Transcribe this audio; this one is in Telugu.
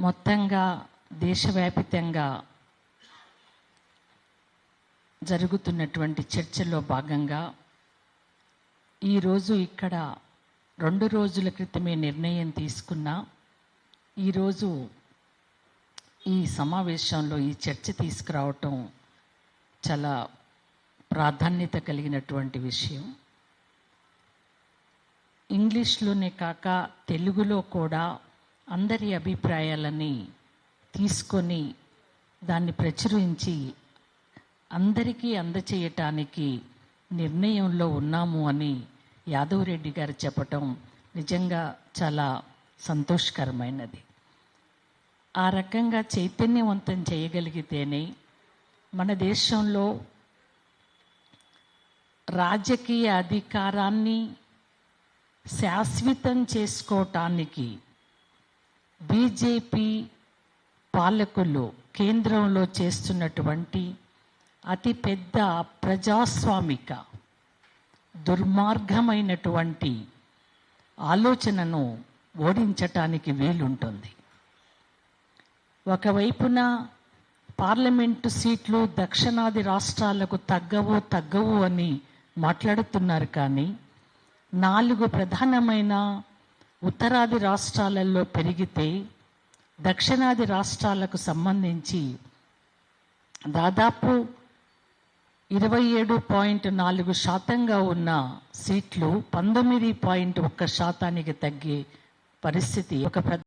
మొత్తంగా దేశవ్యాపితంగా జరుగుతున్నటువంటి చర్చల్లో భాగంగా ఈరోజు ఇక్కడ రెండు రోజుల క్రితమే నిర్ణయం తీసుకున్నా ఈరోజు ఈ సమావేశంలో ఈ చర్చ తీసుకురావటం చాలా ప్రాధాన్యత కలిగినటువంటి విషయం. ఇంగ్లీష్లోనే కాక తెలుగులో కూడా అందరి అభిప్రాయాలని తీసుకొని దాన్ని ప్రచురించి అందరికీ అందచేయటానికి నిర్ణయంలో ఉన్నాము అని యాదవ్ రెడ్డి గారు చెప్పటం నిజంగా చాలా సంతోషకరమైనది. ఆ రకంగా చైతన్యవంతం చేయగలిగితేనే మన దేశంలో రాజకీయ అధికారాన్ని శాశ్వతం చేసుకోవటానికి బీజేపీ పాలకులు కేంద్రంలో చేస్తున్నటువంటి అతిపెద్ద ప్రజాస్వామిక దుర్మార్గమైనటువంటి ఆలోచనను ఓడించటానికి వీలుంటుంది. ఒకవైపున పార్లమెంటు సీట్లు దక్షిణాది రాష్ట్రాలకు తగ్గవు తగ్గవు అని మాట్లాడుతున్నారు కానీ నాలుగు ప్రధానమైన ఉత్తరాది రాష్ట్రాలలో పెరిగితే దక్షిణాది రాష్ట్రాలకు సంబంధించి దాదాపు ఇరవై ఏడు పాయింట్ నాలుగు శాతంగా ఉన్న సీట్లు పంతొమ్మిది పాయింట్ ఒక్క శాతానికి తగ్గే పరిస్థితి. ఒక